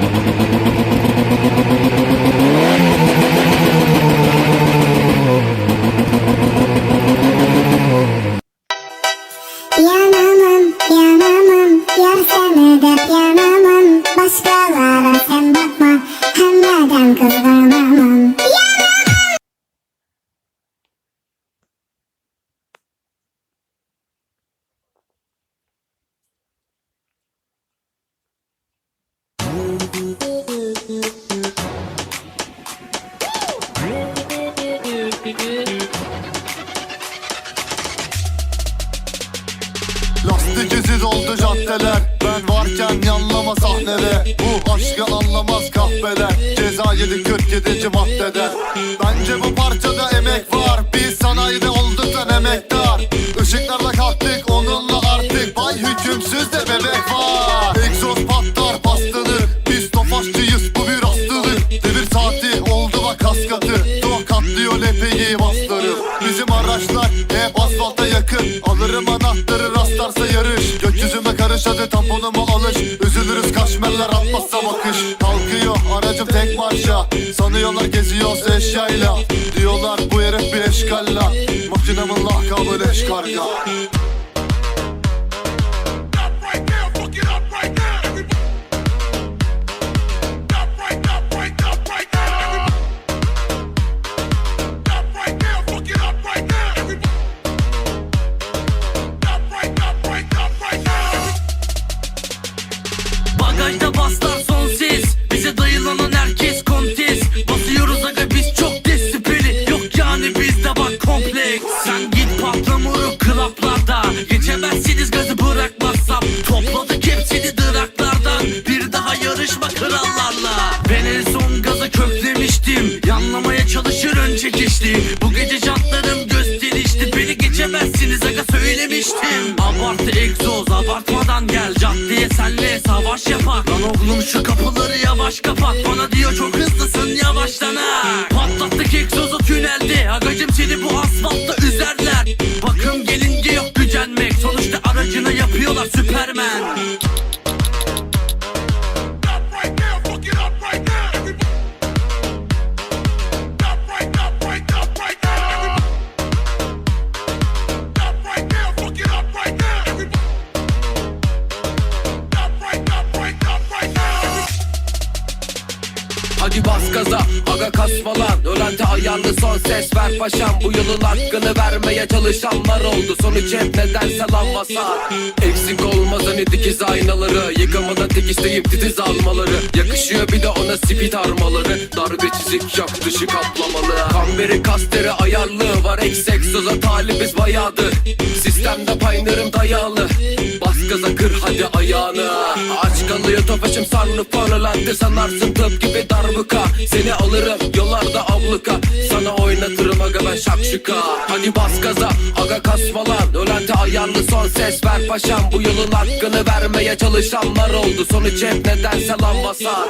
何? Caddeler Ben varken yanlama sahnede Bu aşkı anlamaz kahveler Ceza yedi 47. maddede Bence bu parçada emek var Biz sanayide Karış hadi tamponumu alış. Üzülürüz kaşmerler atmazsa bakış. Kalkıyor aracım tek marşa Sanıyorlar geziyoruz eşyayla. Diyorlar bu herif bir eşkalla. Makinemin lakabı leş Bagajda baslar son Bize dayılanan herkes kontes Basıyoruz aga biz çok desipeli Yok yani bizde bak kompleks. Sen git patlamuru klaplarda. Geçemezsiniz gazı bırakmazsam. Topladık hepsini dıraklardan Bir daha yarışma krallarla. Ben en son gaza köklemiştim Yanlamaya çalışır ön çekişli Bu gece jantlarım gösterişli Beni geçemezsiniz aga söylemiştim. Abartı egzoz abartmadan gel. Caddeye senle Lan oğlum şu kapıları yavaş kapat. Bana diyor çok hızlısın yavaşlana Patlattık egzozu Hadi bas gaza aga kasmalan Ölente ayarlı son ses ver paşam. Bu yılın hakkını vermeye çalışanlar oldu. Sonuç hep nedense lan Eksik olmaz hani dikiz aynaları. Yıkamada dikişleyip titiz almaları. Yakışıyor bir de ona spit armaları. Darbe çizik yok dışı kaplamalı. Kamberi kasteri ayarlı Var. Eks egzoza talibiz bayağıdır Sistemde paynırım dayalı hadi ayağını Aç kalıyor topaçım sarnı paralantı Sanarsın tıp gibi darbuka. Seni alırım yollarda abluka. Sana oynatırım aga ben şakşuka. Hadi bas gaza aga kasma lan Ölente ayarlı son ses ver paşam. Bu yılın hakkını vermeye çalışanlar oldu. Sonuç hep nedense lan basar